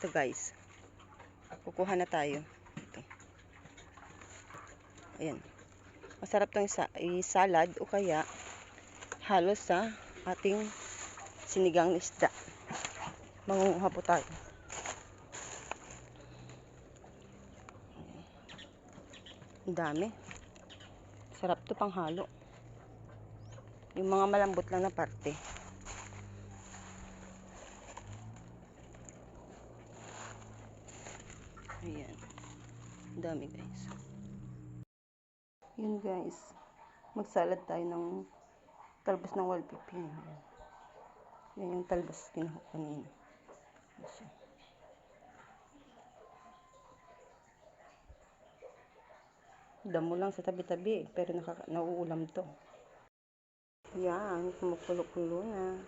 Ito guys. Kukuha na tayo. Ito. Ayan. Masarap tong isa, i-salad o kaya halos sa ating sinigang isda. Mangunguha po tayo. Ang dami. Sarap to pang halo. Yung mga malambot lang na parte. Ayan. Dami guys. Yun guys. Magsalad tayo ng talbos ng wall. Yan yung talbos kinuha kanina. Ayan. Damo lang sa tabi-tabi, pero nakaka nauulam to. Yan, kumukulo-kulo na.